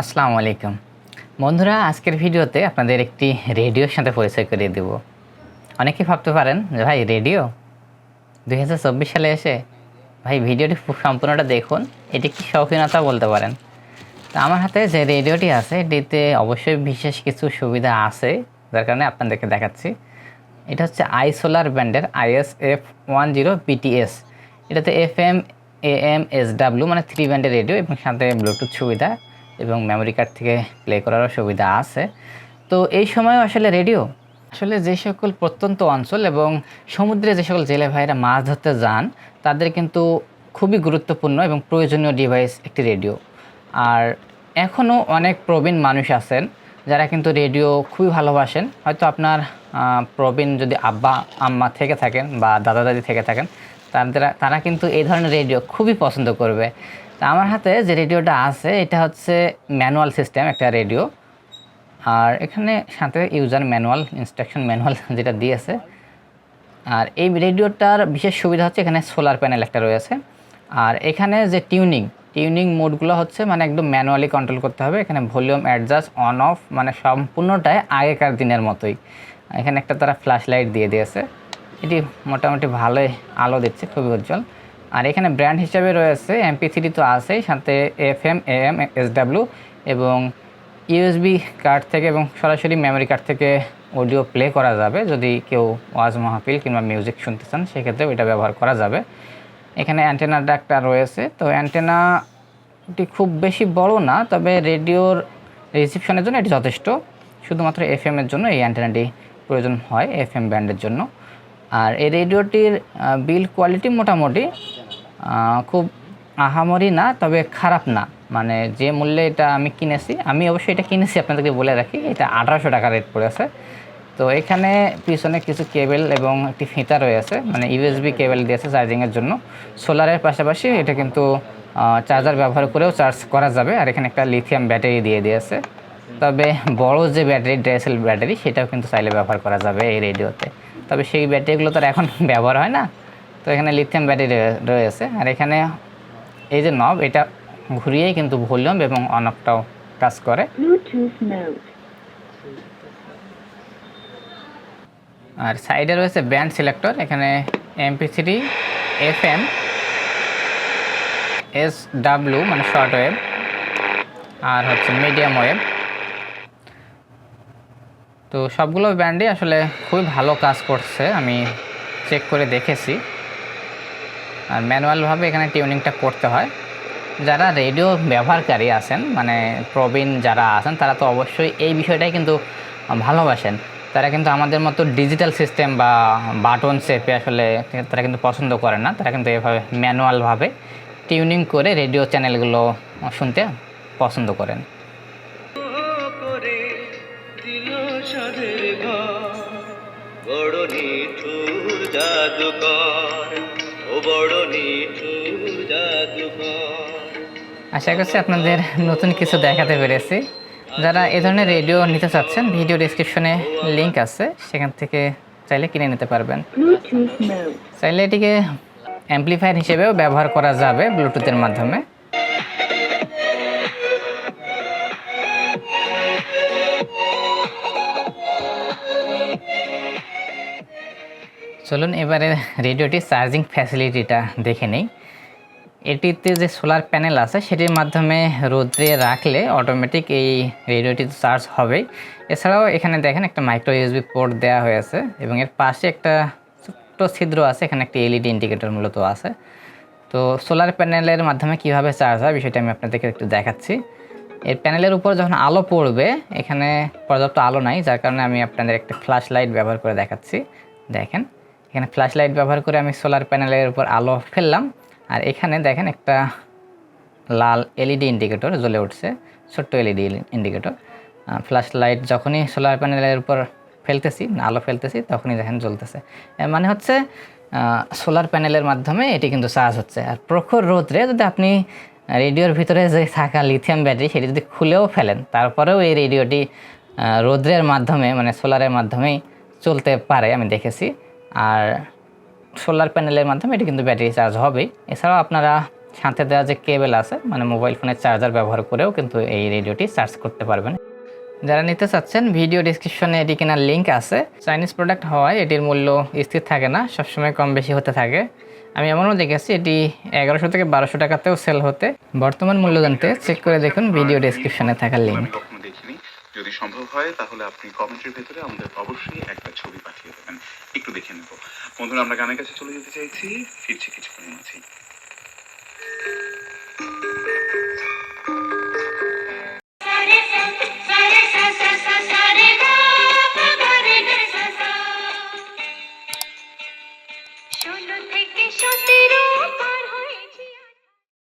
আসসালামু আলাইকুম। বন্ধুরা, আজকের ভিডিওতে আপনাদের একটি রেডিওর সাথে পরিচয় করিয়ে দেব। অনেকে ভাবতে পারেন যে, ভাই, রেডিও? দু হাজার চব্বিশ সালে এসে? ভাই, ভিডিওটি সম্পূর্ণটা দেখুন। এটি কি শৌখিনতা বলতে পারেন। তো আমার হাতে যে রেডিওটি আছে, এটিতে অবশ্যই বিশেষ কিছু সুবিধা আছে, যার কারণে আপনাদেরকে দেখাচ্ছি। এটা হচ্ছে আই সোলার ব্যান্ডের IS F one zero BTS. এটাতে F M, A M, S W মানে থ্রি ব্যান্ডের রেডিও এবং সাথে ব্লুটুথ সুবিধা। এবং মেমোরি কার্ড থেকে প্লে করারও সুবিধা আছে। তো এই সময়ও আসলে রেডিও আসলে যে সকল প্রত্যন্ত অঞ্চল এবং সমুদ্রে যে সকল জেলে ভাইরা মাছ ধরতে যান, তাদের কিন্তু খুবই গুরুত্বপূর্ণ এবং প্রয়োজনীয় ডিভাইস একটি রেডিও আর এখনও অনেক প্রবীণ মানুষ আছেন, যারা কিন্তু রেডিও খুবই ভালোবাসেন। হয়তো আপনার প্রবীণ যদি আব্বা, আম্মা থেকে থাকেন বা দাদা দাদি থেকে থাকেন তারা তারা কিন্তু এই ধরনের রেডিও খুবই পছন্দ করবে। তা আমার হাতে যে রেডিওটা আছে, এটা হচ্ছে ম্যানুয়াল সিস্টেম, একটা রেডিও। আর এখানে সাথে ইউজার ম্যানুয়াল, ইনস্ট্রাকশন ম্যানুয়াল যেটা দিয়েছে। আর এই রেডিওটার বিশেষ সুবিধা হচ্ছে এখানে সোলার প্যানেল একটা রয়েছে। আর এখানে যে টিউনিং টিউনিং মোডগুলো হচ্ছে মানে একদম ম্যানুয়ালি কন্ট্রোল করতে হবে। এখানে ভলিউম অ্যাডজাস্ট, অন, অফ মানে সম্পূর্ণটাই আগেকার দিনের মতোই। এখানে একটা তারা ফ্ল্যাশ লাইট দিয়ে দিয়েছে। এটি মোটামুটি ভালোই আলো দিচ্ছে, খুবই উজ্জ্বল। আর এখানে ব্র্যান্ড হিসাবে রয়েছে এমপি থ্রি তো আছেই, সাথে F M M S W এবং ইউএসবি কার্ড থেকে এবং সরাসরি মেমোরি কার্ড থেকে অডিও প্লে করা যাবে। যদি কেউ ওয়াজ মাহফিল কিংবা মিউজিক শুনতে চান, সেক্ষেত্রেও এটা ব্যবহার করা যাবে। এখানে অ্যান্টেনাটা একটা রয়েছে। তো অ্যান্টেনাটি খুব বেশি বড় না, তবে রেডিওর রিসিপশনের জন্য এটি যথেষ্ট। শুধুমাত্র এফ এর জন্য এই অ্যান্টেনাটি প্রয়োজন হয় এফ এম ব্যান্ডের জন্য। আর এই রেডিওটির বিল কোয়ালিটি মোটামুটি খুব আহামরি না, তবে খারাপ না। মানে যে মূল্যে এটা আমি কিনেছি, আমি অবশ্যই এটা কিনেছি, আপনাদেরকে বলে রাখি, এটা আঠারোশো টাকা রেট পড়েছে তো এখানে পিছনে কিছু কেবেল এবং একটি ফিতা রয়েছে মানে ইউএসবি কেবেল দিয়েছে চার্জিংয়ের জন্য। সোলারের পাশাপাশি এটা কিন্তু চার্জার ব্যবহার করেও চার্জ করা যাবে, আর এখানে একটা লিথিয়াম ব্যাটারি দিয়ে দিয়েছে। তবে বড় যে ব্যাটারি ড্রেসেল ব্যাটারি সেটাও কিন্তু চাইলে ব্যবহার করা যাবে এই রেডিওতে তবে সেই ব্যাটারিগুলো তো আর এখন ব্যবহার হয় না। তো এখানে লিথিয়াম ব্যাটারি রয়ে- রয়েছে। আর এখানে এই যে নব এটা ঘুরিয়েই কিন্তু ভলিউম এবং অন অফটাও কাজ করে। আর সাইডে রয়েছে ব্যান্ড সিলেক্টর এখানে MP three F M S W মানে শর্ট ওয়েভ আর হচ্ছে মিডিয়াম ওয়েভ তো সবগুলো ব্যান্ডই আসলে খুবই ভালো কাজ করছে আমি চেক করে দেখেছি। ম্যানুয়ালভাবে এখানে টিউনিংটা করতে হয়। যারা রেডিও ব্যবহারকারী আছেন মানে প্রবীণ যারা আছেন, তারা তো অবশ্যই এই বিষয়টাই কিন্তু ভালোবাসেন। তারা কিন্তু আমাদের মতো ডিজিটাল সিস্টেম বা বাটন চেপে আসলে তারা কিন্তু পছন্দ করে না। তারা কিন্তু এভাবে ম্যানুয়ালভাবে টিউনিং করে রেডিও চ্যানেলগুলো শুনতে পছন্দ করেন। বড় নিঠুর জাদুকর। আশা করছি আপনাদের নতুন কিছু দেখাতে পেরেছি। যারা এ ধরনের রেডিও নিতে চাচ্ছেন ভিডিও ডিসক্রিপশনে লিঙ্ক আছে সেখান থেকে চাইলে কিনে নিতে পারবেন। চাইলে এটিকে অ্যাম্পলিফায়ার হিসেবেও ব্যবহার করা যাবে ব্লুটুথের মাধ্যমে। চলুন এবারে রেডিওটির চার্জিং ফ্যাসিলিটিটা দেখে নেই। এটিতে যে সোলার প্যানেল আছে, সেটির মাধ্যমে রোদ্রে রাখলে অটোমেটিক এই রেডিওটি চার্জ হবেই। এছাড়াও এখানে দেখেন একটা মাইক্রো ইউএসবি পোর্ট দেওয়া হয়েছে এবং এর পাশে একটা ছোট্ট ছিদ্র আছে, এখানে একটা এলইডি ইন্ডিকেটর মূলত আছে। তো সোলার প্যানেলের মাধ্যমে কীভাবে চার্জ হয় বিষয়টা আমি আপনাদেরকে একটু দেখাচ্ছি। এর প্যানেলের উপর যখন আলো পড়বে, এখানে পর্যাপ্ত আলো নাই, যার কারণে আমি আপনাদের একটা ফ্ল্যাশ লাইট ব্যবহার করে দেখাচ্ছি। দেখেন। এখানে ফ্ল্যাশ লাইট ব্যবহার করে আমি সোলার প্যানেলের উপর আলো ফেললাম। আর এখানে দেখেন একটা লাল এলইডি ইন্ডিকেটর জ্বলে উঠছে, ছোট্ট এলইডি ইন্ডিকেটর ফ্ল্যাশ লাইট যখনই সোলার প্যানেলের উপর ফেলতেছি, আলো ফেলতেছি, তখনই দেখেন জ্বলতেছে। মানে হচ্ছে সোলার প্যানেলের মাধ্যমে এটি কিন্তু চার্জ হচ্ছে। আর প্রখর রোদ্রে যদি আপনি রেডিওর ভিতরে যে থাকা লিথিয়াম ব্যাটারি সেটি যদি খুলেও ফেলেন, তারপরেও এই রেডিওটি রোদ্রের মাধ্যমে মানে সোলারের মাধ্যমেই চলতে পারে, আমি দেখেছি। আর সোলার প্যানেলের মাধ্যমে এটি কিন্তু ব্যাটারি চার্জ হবেই। এছাড়াও আপনারা সাথে দেওয়া যে কেবেল আছে মানে মোবাইল ফোনের চার্জার ব্যবহার করেও কিন্তু এই রেডিওটি চার্জ করতে পারবেন। যারা নিতে চাচ্ছেন ভিডিও ডিসক্রিপশনে এটি কেনার লিঙ্ক আছে। চাইনিজ প্রোডাক্ট হওয়ায় এটির মূল্য স্থির থাকে না সবসময় কম বেশি হতে থাকে। আমি এমনও দেখেছি এটি এগারোশো থেকে বারোশো টাকাতেও সেল হতে। বর্তমান মূল্য জানতে চেক করে দেখুন ভিডিও ডিসক্রিপশনে থাকা লিঙ্ক যদি সম্ভব হয় তাহলে আপনি কমেন্টের ভেতরে আমাদের অবশ্যই একটা ছবি পাঠিয়ে দেবেন একটু দেখে নেব বন্ধুরা আমরা গানের কাছে চলে যেতে চাইছি। ফিরছি কিছু